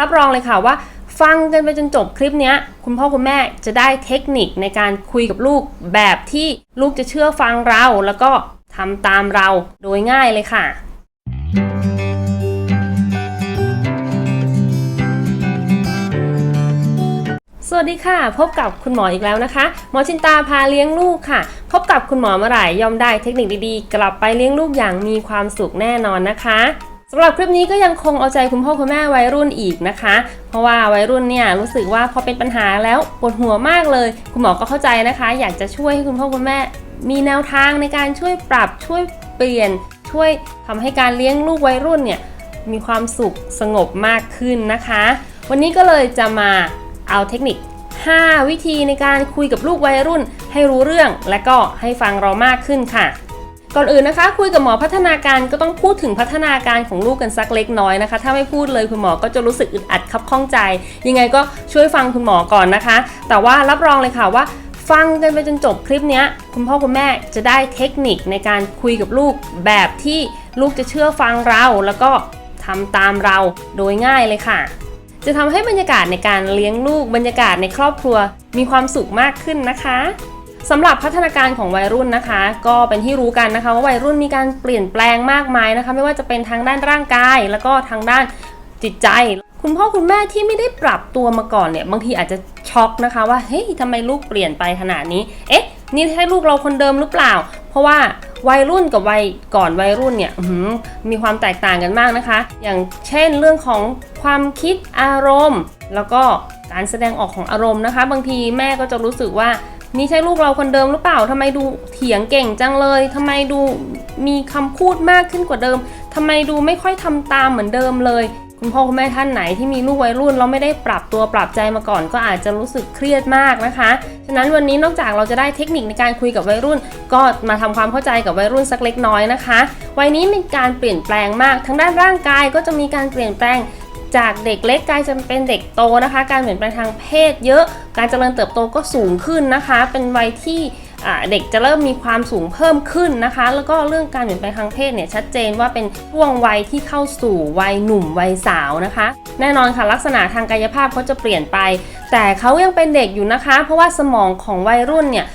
รับรองเลยค่ะว่า ฟังกันไปจนจบคลิปนี้คุณพ่อคุณแม่จะได้เทคนิคในการคุยกับลูกแบบที่ลูกจะเชื่อฟังเรา แล้วก็ทำตามเราโดยง่ายเลยค่ะ สวัสดีค่ะ พบกับคุณหมออีกแล้วนะคะ หมอชินตาพาเลี้ยงลูกค่ะ พบกับคุณหมอเมื่อไหร่ย่อมได้เทคนิคดีๆ กลับไปเลี้ยงลูกอย่างมีความสุขแน่นอนนะคะ สำหรับคลิปนี้ก็ยังคงเอาใจคุณพ่อคุณแม่วัยรุ่นอีกนะคะ เพราะว่าวัยรุ่นเนี่ยรู้สึกว่าพอเป็นปัญหาแล้วปวดหัวมากเลย คุณหมอก็เข้าใจนะคะ อยากจะช่วยให้คุณพ่อคุณแม่ มีแนวทางในการช่วยปรับช่วยเปลี่ยน ช่วยทำให้การเลี้ยงลูกวัยรุ่นเนี่ยมีความสุขสงบมากขึ้นนะคะ วันนี้ก็เลยจะมาเอาเทคนิค 5 วิธีในการคุยกับลูกวัยรุ่น ให้รู้เรื่องและก็ให้ฟังเรามากขึ้นค่ะ ก่อนอื่นนะคะคุยกับหมอพัฒนาการก็ต้องพูดถึงพัฒนาการของลูกกันสักเล็กน้อยนะคะ ถ้าไม่พูดเลยคุณหมอก็จะรู้สึกอึดอัดคับข้องใจ ยังไงก็ช่วยฟังคุณหมอก่อนนะคะ แต่ว่ารับรองเลยค่ะว่าฟังกันไปจนจบคลิปนี้คุณพ่อคุณแม่จะได้เทคนิคในการคุยกับลูกแบบที่ลูกจะเชื่อฟังเรา แล้วก็ทำตามเราโดยง่ายเลยค่ะ จะทำให้บรรยากาศในการเลี้ยงลูกบรรยากาศในครอบครัวมีความสุขมากขึ้นนะคะ สำหรับพัฒนาการของวัยรุ่นนะคะ ก็เป็นที่รู้กันนะคะว่าวัยรุ่นมีการเปลี่ยนแปลงมากมายนะคะ ไม่ว่าจะเป็นทางด้านร่างกาย แล้วก็ทางด้านจิตใจ คุณพ่อคุณแม่ที่ไม่ได้ปรับตัวมาก่อนเนี่ยบางทีอาจจะช็อกนะคะว่าเฮ้ยทำไมลูกเปลี่ยนไปขนาดนี้ เอ๊ะ นี่ใช่ลูกเราคนเดิมหรือเปล่า เพราะว่าวัยรุ่นกับวัยก่อนวัยรุ่นเนี่ยมีความแตกต่างกันมากนะคะ อย่างเช่นเรื่องของความคิดอารมณ์ แล้วก็การแสดงออกของอารมณ์นะคะ บางทีแม่ก็จะรู้สึกว่า นี่ใช่ลูกเราคนเดิมหรือเปล่าทำไมดูเถียงเก่งจังเลยทำไมดูมีคำพูดมากขึ้นกว่าเดิมทำไมดูไม่ค่อยทำตามเหมือนเดิมเลย คุณพ่อคุณแม่ท่านไหนที่มีลูกวัยรุ่นเราไม่ได้ปรับตัวปรับใจมาก่อน ก็อาจจะรู้สึกเครียดมากนะคะ ฉะนั้นวันนี้นอกจากเราจะได้เทคนิคในการคุยกับวัยรุ่น ก็มาทำความเข้าใจกับวัยรุ่นสักเล็กน้อยนะคะ วัยนี้มีการเปลี่ยนแปลงมาก ทั้งด้านร่างกายก็จะมีการเปลี่ยนแปลง จากเด็กเล็กกลายจะเป็นเด็กโตนะคะ การเปลี่ยนแปลงทางเพศเยอะ การเจริญเติบโตก็สูงขึ้นนะคะ เป็นวัยที่เด็กจะเริ่มมีความสูงเพิ่มขึ้นนะคะ แล้วก็เรื่องการเปลี่ยนแปลงทางเพศเนี่ยชัดเจนว่าเป็นช่วงวัยที่เข้าสู่วัยหนุ่มวัยสาวนะคะ แน่นอนค่ะลักษณะทางกายภาพเขาจะเปลี่ยนไป แต่เขายังเป็นเด็กอยู่นะคะ เพราะว่าสมองของวัยรุ่นเนี่ย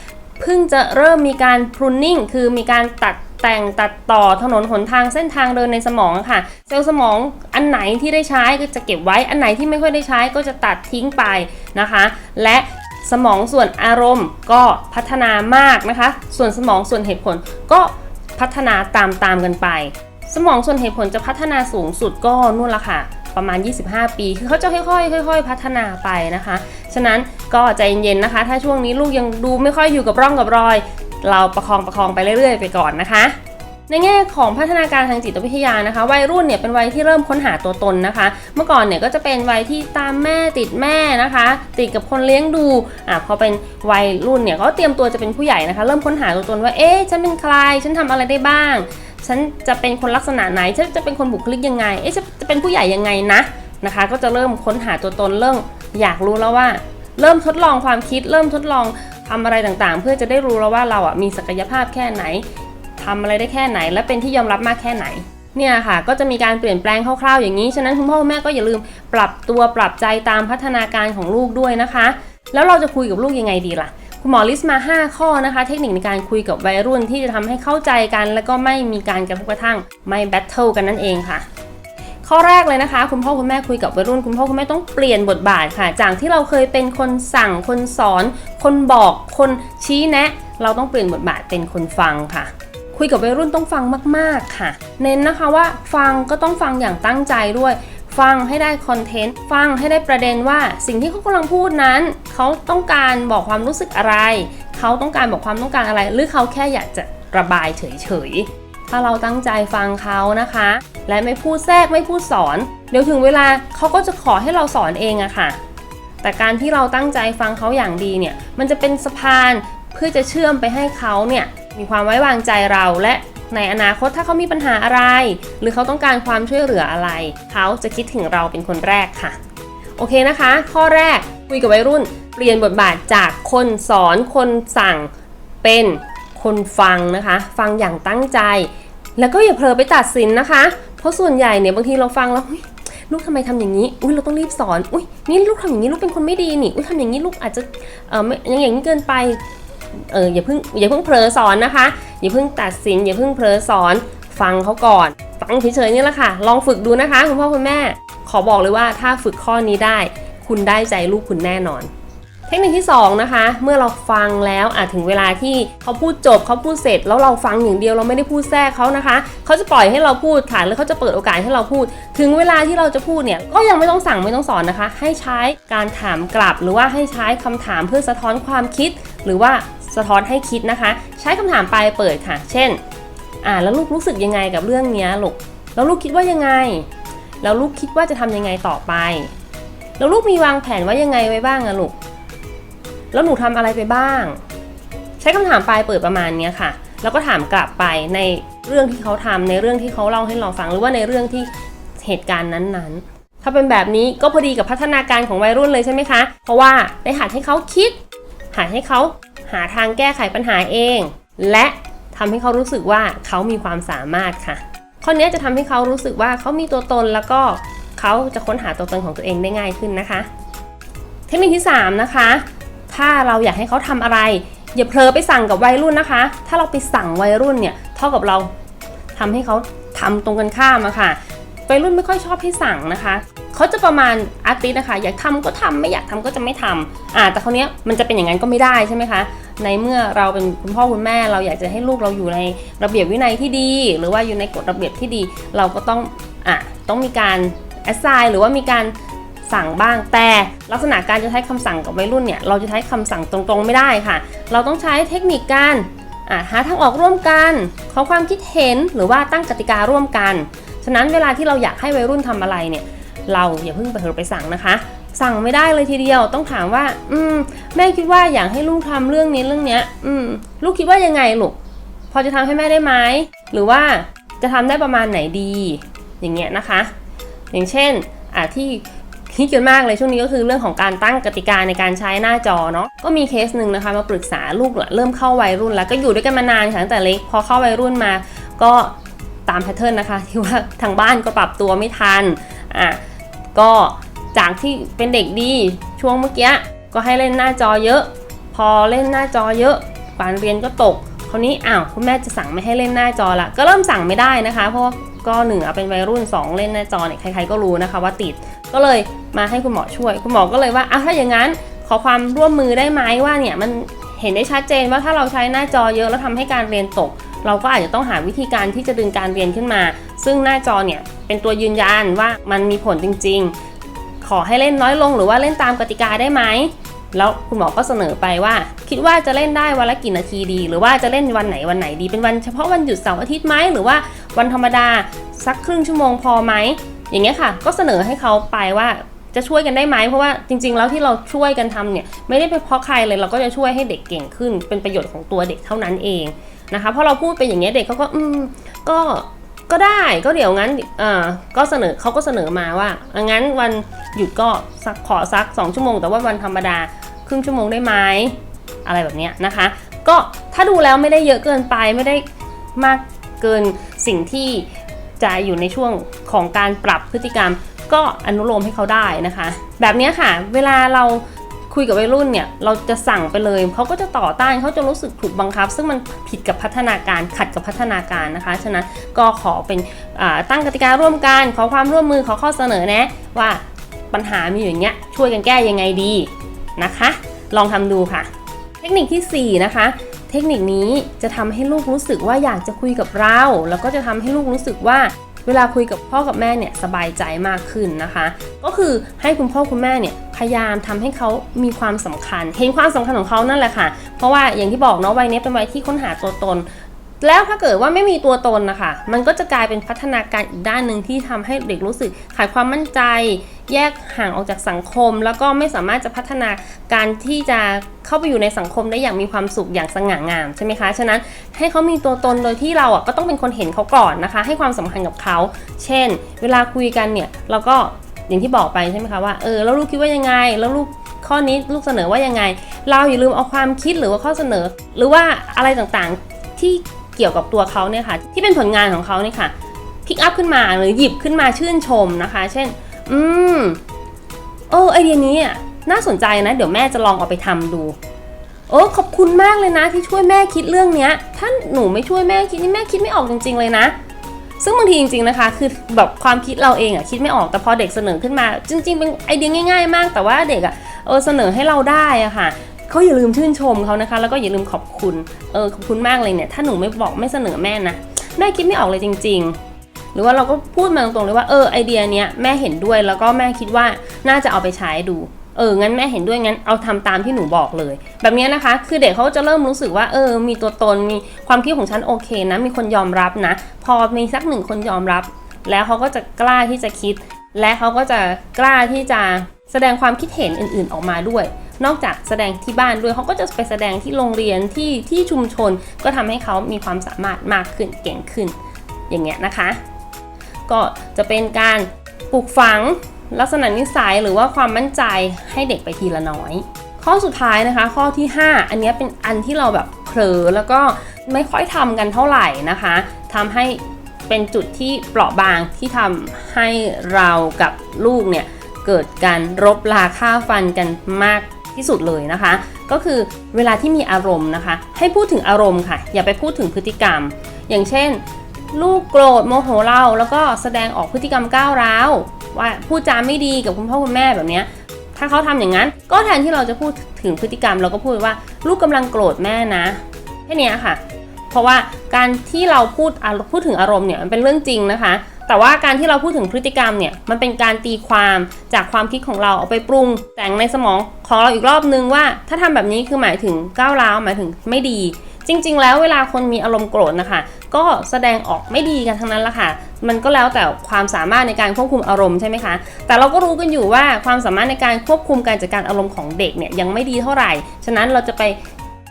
เพิ่งจะเริ่มมีการ pruning คือมีการตัด แต่งตัดต่อถนนหนทางเส้นทางเดินในสมองค่ะ เซลล์สมองอันไหนที่ได้ใช้ก็จะเก็บไว้อันไหนที่ไม่ค่อยได้ใช้ก็จะตัดทิ้งไปนะคะ และสมองส่วนอารมณ์ก็พัฒนามากนะคะ ส่วนสมองส่วนเหตุผลก็พัฒนาตามตามกันไป สมองส่วนเหตุผลจะพัฒนาสูงสุดก็นู่นละค่ะ ประมาณ 25 ปี คือเขาจะค่อยๆค่อย ๆ พัฒนาไปนะคะ ฉะนั้นก็ใจเย็นๆนะคะ ถ้าช่วงนี้ลูกยังดูไม่ค่อยอยู่กับร่องกับรอย เราประคองประคองไปเรื่อยๆ ไปก่อนนะคะ ในแง่ของพัฒนาการทางจิตวิทยานะคะ วัยรุ่นเนี่ยเป็นวัยที่เริ่มค้นหาตัวตนนะคะ เมื่อก่อนเนี่ยก็จะเป็นวัยที่ตามแม่ติดแม่นะคะ ติดกับคนเลี้ยงดูอะพอเป็นวัยรุ่นเนี่ยก็เตรียมตัวจะเป็นผู้ใหญ่นะคะ เริ่มค้นหาตัวตนว่าเอ๊ะฉันเป็นใครฉันทำอะไรได้บ้าง ฉันจะเป็นคนลักษณะไหนฉันจะเป็นคนบุคลิกยังไงเอ๊ะจะจะเป็นผู้ใหญ่ยังไงนะนะคะ ก็จะเริ่มค้นหาตัวตนเริ่มอยากรู้แล้วว่า เริ่มทดลองความคิด เริ่มทดลอง ทำอะไรต่างๆ เพื่อจะได้รู้แล้วว่าเราอะมีศักยภาพแค่ไหนทำอะไรได้แค่ไหน และเป็นที่ยอมรับมากแค่ไหนเนี่ยค่ะก็จะมีการเปลี่ยนแปลงคร่าวๆอย่างนี้ ฉะนั้นคุณพ่อคุณแม่ก็อย่าลืมปรับตัวปรับใจตามพัฒนาการของลูกด้วยนะคะ แล้วเราจะคุยกับลูกยังไงดีล่ะ คุณหมอลิสต์มา 5 ข้อนะคะ เทคนิคในการคุยกับวัยรุ่นที่จะทำให้เข้าใจกัน แล้วก็ไม่มีการกระทบกระทั่งไม่แบทเทิลกันนั่นเองค่ะ ข้อแรกเลยนะคะ คุณพ่อคุณแม่คุยกับวัยรุ่น คุณพ่อคุณแม่ต้องเปลี่ยนบทบาทค่ะ จากที่เราเคยเป็นคนสั่งคนสอน คนบอกคนชี้แนะ เราต้องเปลี่ยนบทบาทเป็นคนฟังค่ะ คุยกับวัยรุ่นต้องฟังมาก ๆค่ะ เน้นนะคะว่าฟังก็ต้องฟังอย่างตั้งใจด้วยฟังให้ได้คอนเทนต์ฟังให้ได้ประเด็นว่าสิ่งที่เขากำลังพูดนั้น เขาต้องการบอกความรู้สึกอะไร เขาต้องการบอกความต้องการอะไร หรือเขาแค่อยากจะระบายเฉยๆ ถ้าเราตั้งใจฟังเขานะคะ และไม่พูดแทรกไม่พูดสอน เดี๋ยวถึงเวลาเขาก็จะขอให้เราสอนเองอะค่ะ แต่การที่เราตั้งใจฟังเขาอย่างดีเนี่ย มันจะเป็นสะพานเพื่อจะเชื่อมไปให้เขาเนี่ยมีความไว้วางใจเราและในอนาคตถ้าเขามีปัญหาอะไร หรือเขาต้องการความช่วยเหลืออะไร เขาจะคิดถึงเราเป็นคนแรกค่ะ โอเคนะคะ ข้อแรกคุยกับวัยรุ่น เปลี่ยนบทบาทจากคนสอนคนสั่งเป็นคนฟังนะคะ ฟังอย่างตั้งใจ แล้วก็อย่าเผลอไปตัดสินนะคะ เพราะส่วนใหญ่เนี่ยบางทีเราฟังแล้วลูกทำไมทำอย่างนี้ อุ้ยเราต้องรีบสอน อุ้ยนี่ลูกทำอย่างนี้ลูกเป็นคนไม่ดีนี่ อุ้ยทำอย่างนี้ลูกอาจจะเออไม่อย่างอย่างนี้เกินไป เอออย่าเพิ่งอย่าเพิ่งเผลอสอนนะคะ อย่าเพิ่งตัดสิน อย่าเพิ่งเผลอสอน ฟังเขาก่อน ฟังเฉยๆนี่แหละค่ะ ลองฝึกดูนะคะคุณพ่อคุณแม่ ขอบอกเลยว่าถ้าฝึกข้อนี้ได้ คุณได้ใจลูกคุณแน่นอน เทคนิคที่2นะคะ เมื่อเราฟังแล้วอาจถึงเวลาที่เขาพูดจบเขาพูดเสร็จ แล้วเราฟังอย่างเดียวเราไม่ได้พูดแทรกเขานะคะเขาจะปล่อยให้เราพูดค่ะแล้วเขาจะเปิดโอกาสให้เราพูด ถึงเวลาที่เราจะพูดเนี่ยก็ยังไม่ต้องสั่งไม่ต้องสอนนะคะ ให้ใช้การถามกลับ หรือว่าให้ใช้คำถามเพื่อสะท้อนความคิด หรือว่าสะท้อนให้คิดนะคะ ใช้คำถามปลายเปิดค่ะ เช่นอ่าแล้วลูกรู้สึกยังไงกับเรื่องเนี้ยลูกแล้วลูกคิดว่ายังไง แล้วลูกคิดว่าจะทำยังไงต่อไป แล้วลูกมีวางแผนว่ายังไงไว้บ้างอะลูก แล้วหนูทำอะไรไปบ้าง ใช้คำถามปลายเปิดประมาณนี้ค่ะ แล้วก็ถามกลับไปในเรื่องที่เขาทำในเรื่องที่เขาเล่าให้เราฟัง หรือว่าในเรื่องที่เหตุการณ์นั้นๆ ถ้าเป็นแบบนี้ก็พอดีกับพัฒนาการของวัยรุ่นเลยใช่ไหมคะ เพราะว่าได้หัดให้เขาคิดหัดให้เขาหาทางแก้ไขปัญหาเอง และทำให้เขารู้สึกว่าเขามีความสามารถค่ะ ข้อนี้จะทำให้เขารู้สึกว่าเขามีตัวตนแล้วก็เขาจะค้นหาตัวตนของตัวเองได้ง่ายขึ้นนะคะ เทคนิคที่ 3 นะคะ ถ้าเราอยากให้เขาทำอะไร อย่าเพลอไปสั่งกับวัยรุ่นนะคะ ถ้าเราไปสั่งวัยรุ่นเนี่ยเท่ากับเราทำให้เขาทำตรงกันข้ามอะค่ะวัยรุ่นไม่ค่อยชอบให้สั่งนะคะเขาจะประมาณอาร์ติสนะคะ อยากทำก็ทำไม่อยากทำก็จะไม่ทำอ่าแต่คราวเนี้ยมันจะเป็นอย่างนั้นก็ไม่ได้ใช่ไหมคะในเมื่อเราเป็นคุณพ่อคุณแม่เราอยากจะให้ลูกเราอยู่ในระเบียบวินัยที่ดี หรือว่าอยู่ในกฎระเบียบที่ดี เราก็ต้องอะต้องมีการ assign หรือว่ามีการ สั่งบ้าง แต่ลักษณะการจะใช้คำสั่งกับวัยรุ่นเนี่ยเราจะใช้คำสั่งตรงๆไม่ได้ค่ะ เราต้องใช้เทคนิคการหาทางออกร่วมกันขอความคิดเห็นหรือว่าตั้งกติการ่วมกัน ฉะนั้นเวลาที่เราอยากให้วัยรุ่นทำอะไรเนี่ยเราอย่าเพิ่งไปเถอไปสั่งนะคะ สั่งไม่ได้เลยทีเดียวต้องถามว่า อืมแม่คิดว่าอยากให้ลูกทำเรื่องนี้เรื่องเนี้ย อืมลูกคิดว่ายังไงลูกพอจะทำให้แม่ได้ไหมหรือว่าจะทำได้ประมาณไหนดี อย่างเงี้ยนะคะ อย่างเช่นอะที่ ฮิตกันมากเลยช่วงนี้ก็คือเรื่องของการตั้งกติกาในการใช้หน้าจอเนาะก็มีเคสหนึ่งนะคะมาปรึกษาลูกเริ่มเข้าวัยรุ่น แล้วก็อยู่ด้วยกันมานานค่ะตั้งแต่เล็กพอเข้าวัยรุ่นมา ก็ตามแพทเทิร์นนะคะที่ว่าทางบ้านก็ปรับตัวไม่ทันอะก็จากที่เป็นเด็กดีช่วงเมื่อกี้ก็ให้เล่นหน้าจอเยอะ พอเล่นหน้าจอเยอะการเรียนก็ตกคราวนี้อ้าวคุณแม่จะสั่งไม่ให้เล่นหน้าจอละก็เริ่มสั่งไม่ได้นะคะ เพราะก็หนึ่งอะเป็นวัยรุ่น 2 เล่นหน้าจอเนี่ยใครๆก็รู้นะคะว่าติด ก็เลยมาให้คุณหมอช่วย คุณหมอก็เลยว่าอะถ้าอย่างนั้นขอความร่วมมือได้ไหมว่าเนี่ยมันเห็นได้ชัดเจนว่าถ้าเราใช้หน้าจอเยอะแล้วทำให้การเรียนตก เราก็อาจจะต้องหาวิธีการที่จะดึงการเรียนขึ้นมา ซึ่งหน้าจอเนี่ยเป็นตัวยืนยันว่ามันมีผลจริง ๆ ขอให้เล่นน้อยลงหรือว่าเล่นตามกติกาได้ไหมแล้วคุณหมอก็เสนอไปว่า คิดว่าจะเล่นได้วันละกี่นาทีดี หรือว่าจะเล่นวันไหนวันไหนดี เป็นวันเฉพาะวันหยุดเสาร์อาทิตย์ไหมหรือว่าวันธรรมดาสักครึ่งชั่วโมงพอไหม อย่างเงี้ยค่ะ ก็เสนอให้เขาไปว่าจะช่วยกันได้ไหมเพราะว่าจริง ๆ แล้วที่เราช่วยกันทำเนี่ยไม่ได้เป็นเพราะใครเลยเราก็จะช่วยให้เด็กเก่งขึ้น เป็นประโยชน์ของตัวเด็กเท่านั้นเองนะคะเพราะเราพูดไปอย่างเงี้ยเด็กเขาก็อืมก็ก็ได้ก็เดี๋ยวงั้นอ่าก็เสนอเขาก็เสนอมาว่าอะงั้นวันหยุดก็สักขอสัก 2 ชั่วโมง แต่ว่าวันธรรมดาครึ่งชั่วโมงได้ไหมอะไรแบบเนี้ยนะคะ ก็ถ้าดูแล้วไม่ได้เยอะเกินไปไม่ได้มากเกินสิ่งที่ จะอยู่ในช่วงของการปรับพฤติกรรม ก็อนุโลมให้เขาได้นะคะ แบบนี้ค่ะ เวลาเราคุยกับวัยรุ่นเนี่ยเราจะสั่งไปเลยเขาก็จะต่อต้านเขาจะรู้สึกถูกบังคับ ซึ่งมันผิดกับพัฒนาการขัดกับพัฒนาการนะคะ ฉะนั้นก็ขอเป็นตั้งกติการ่วมกัน ขอความร่วมมือขอข้อเสนอแนะว่าปัญหามีอย่างเงี้ยช่วยกันแก้ยังไงดีนะคะ ลองทำดูค่ะ เทคนิคทีสี่4 นะคะ เทคนิคนี้จะทำให้ลูกรู้สึกว่าอยากจะคุยกับเรา แล้วก็จะทำให้ลูกรู้สึกว่าเวลาคุยกับพ่อกับแม่เนี่ยสบายใจมากขึ้นนะคะ ก็คือให้คุณพ่อคุณแม่เนี่ยพยายามทำให้เขามีความสำคัญ เห็นความสำคัญของเขานั่นแหละค่ะ เพราะว่าอย่างที่บอกเนาะวัยนี้เป็นวัยที่ค้นหาตัวตน แล้วถ้าเกิดว่าไม่มีตัวตนนะคะ มันก็จะกลายเป็นพัฒนาการอีกด้านหนึ่งที่ทำให้เด็กรู้สึกขาดความมั่นใจ แยกห่างออกจากสังคม แล้วก็ไม่สามารถจะพัฒนาการที่จะเข้าไปอยู่ในสังคมได้อย่างมีความสุขอย่างสง่างามใช่ไหมคะ ฉะนั้นให้เขามีตัวตนโดยที่เราอะก็ต้องเป็นคนเห็นเขาก่อนนะคะ ให้ความสำคัญกับเขา เช่น เวลาคุยกันเนี่ยเราก็อย่างที่บอกไปใช่ไหมคะว่าเออแล้วลูกคิดว่ายังไง แล้วลูกข้อนี้ลูกเสนอว่ายังไง เราอย่าลืมเอาความคิดหรือว่าข้อเสนอ หรือว่าอะไรต่างๆที่ เกี่ยวกับตัวเขาเนี่ยค่ะ ที่เป็นผลงานของเขาเนี่ยค่ะพิกอัพขึ้นมาหรือหยิบขึ้นมาชื่นชมนะคะ เช่น อืมเออไอเดียนี้น่าสนใจนะ เดี๋ยวแม่จะลองเอาไปทำดู โอ้ขอบคุณมากเลยนะ ที่ช่วยแม่คิดเรื่องเนี้ยถ้าหนูไม่ช่วยแม่คิดนี่แม่คิดไม่ออกจริง ๆ เลยนะ ซึ่งบางทีจริง ๆนะคะ คือแบบความคิดเราเองอะคิดไม่ออกแต่พอเด็กเสนอขึ้นมา จริง ๆ เป็นไอเดียง่าย ๆ มาก แต่ว่าเด็กอะเออเสนอให้เราได้อะค่ะ เขาอย่าลืมชื่นชมเขานะคะ แล้วก็อย่าลืมขอบคุณ เออขอบคุณมากเลยเนี่ย ถ้าหนูไม่บอกไม่เสนอแม่นะ แม่คิดไม่ออกเลยจริง ๆ หรือว่าเราก็พูดมาตรงๆเลยว่าเออไอเดียเนี้ยแม่เห็นด้วยแล้วก็แม่คิดว่าน่าจะเอาไปใช้ดูเออ งั้นแม่เห็นด้วยงั้นเอาทำตามที่หนูบอกเลย แบบนี้นะคะ คือเด็กเขาจะเริ่มรู้สึกว่า เออ มีตัวตน มีความคิดของฉันโอเคนะ มีคนยอมรับนะ พอมีสักหนึ่งคนยอมรับ แล้วเขาก็จะกล้าที่จะคิด และเขาก็จะกล้าที่จะแสดงความคิดเห็นอื่น ๆ ออกมาด้วย นอกจากแสดงที่บ้านด้วยเขาก็จะไปแสดงที่โรงเรียนที่ที่ชุมชน ก็ทำให้เขามีความสามารถมากขึ้นเก่งขึ้น อย่างเงี้ยนะคะ ก็จะเป็นการปลูกฝังลักษณะนิสัยหรือว่าความมั่นใจให้เด็กไปทีละน้อย ข้อสุดท้ายนะคะ ข้อที่ 5 อันเนี้ยเป็นอันที่เราแบบเผลอแล้วก็ไม่ค่อยทำกันเท่าไหร่นะคะ ทำให้เป็นจุดที่เปราะบางที่ทำให้เรากับลูกเนี่ย เกิดการรบราค่าฟันกันมาก ที่สุดเลยนะคะ ก็คือเวลาที่มีอารมณ์นะคะ ให้พูดถึงอารมณ์ค่ะ อย่าไปพูดถึงพฤติกรรม อย่างเช่น ลูกโกรธโมโหเราแล้วก็แสดงออกพฤติกรรมก้าวร้าวว่าพูดจาไม่ดีกับคุณพ่อคุณแม่แบบนี้ถ้าเขาทำอย่างนั้น ก็แทนที่เราจะพูดถึงพฤติกรรม เราก็พูดว่าลูกกำลังโกรธแม่นะแค่นี้ค่ะ เพราะว่าการที่เราพูดพูดถึงอารมณ์เนี่ยมันเป็นเรื่องจริงนะคะ แต่ว่าการที่เราพูดถึงพฤติกรรมเนี่ยมันเป็นการตีความจากความคิดของเราเอาไปปรุง แต่งในสมองของเราอีกรอบนึงว่า ถ้าทำแบบนี้คือหมายถึงก้าวร้าวหมายถึงไม่ดี จริง ๆ แล้วเวลาคนมีอารมณ์โกรธนะคะก็แสดงออกไม่ดีกันทั้งนั้นละค่ะ มันก็แล้วแต่ความสามารถในการควบคุมอารมณ์ใช่ไหมคะ แต่เราก็รู้กันอยู่ว่าความสามารถในการควบคุมการจัดการอารมณ์ของเด็กเนี่ยยังไม่ดีเท่าไหร่ ฉะนั้นเราจะไป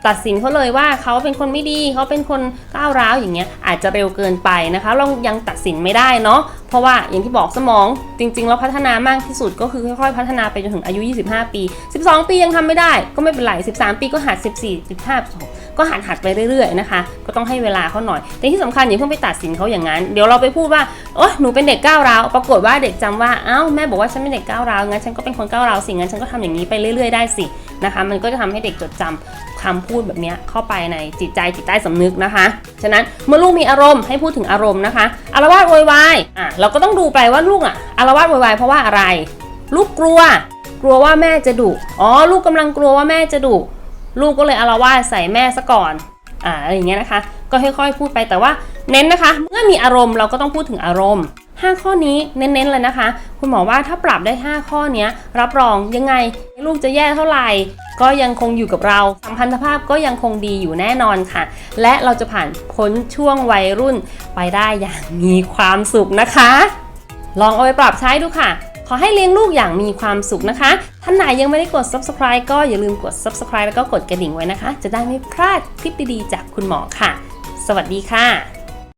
ตัดสินเขาเลยว่าเขาเป็นคนไม่ดีเขาเป็นคนก้าวร้าวอย่างเงี้ยอาจจะเร็วเกินไปนะคะ เรายังตัดสินไม่ได้เนาะเพราะว่าอย่างที่บอกสมองจริงๆเราพัฒนามากที่สุดก็คือค่อยๆ พัฒนาไปจนถึงอายุ 25 ปี 12 ปียังทำไม่ได้ก็ไม่เป็นไร 13 ปีก็หัด 14 15 ก็หัดหัดไปเรื่อยๆนะคะ ก็ต้องให้เวลาเขาหน่อย แต่ที่สำคัญอย่าเพิ่งไปตัดสินเขาอย่างนั้น เดี๋ยวเราไปพูดว่าโอ๊ยหนูเป็นเด็กก้าวร้าว ปรากฏว่าเด็กจำว่าอ้าวแม่บอกว่าฉันเป็นเด็กก้าวร้าว งั้นฉันก็เป็นคนก้าวร้าวสิ งั้นฉันก็ทำอย่างนี้ไปเรื่อยๆได้สินะคะ มันก็จะทำให้เด็กจดจำคำพูดแบบนี้เข้าไปในจิตใจจิตใต้สำนึกนะคะ ฉะนั้นเมื่อลูกมีอารมณ์ให้พูดถึงอารมณ์นะคะ อารวาสโวยวายอะเราก็ต้องดูไปว่าลูกอะอารวาสโวยวายเพราะว่าอะไร ลูกกลัว กลัวว่าแม่จะดุ อ๋อ ลูกกำลังกลัวว่าแม่จะดุ ลูกก็เลยอารวาสใส่แม่ซะก่อนอ่าอะไรอย่างเงี้ยนะคะ ก็ค่อยๆ พูดไปแต่ว่าเน้นนะคะ เมื่อมีอารมณ์เราก็ต้องพูดถึงอารมณ์ 5 ข้อนี้เน้นๆเลยนะคะ คุณหมอว่าถ้าปรับได้ 5 ข้อนี้รับรองยังไงลูกจะแย่เท่าไหร่ ก็ยังคงอยู่กับเราสัมพันธภาพก็ยังคงดีอยู่แน่นอนค่ะ และเราจะผ่านพ้นช่วงวัยรุ่นไปได้อย่างมีความสุขนะคะ ลองเอาไปปรับใช้ดูค่ะ ขอให้เลี้ยงลูกอย่างมีความสุขนะคะ ท่านไหนยังไม่ได้กด subscribe ก็อย่าลืมกด subscribe แล้วก็กดกระดิ่งไว้นะคะ จะได้ไม่พลาดคลิปดีๆ จากคุณหมอค่ะ สวัสดีค่ะ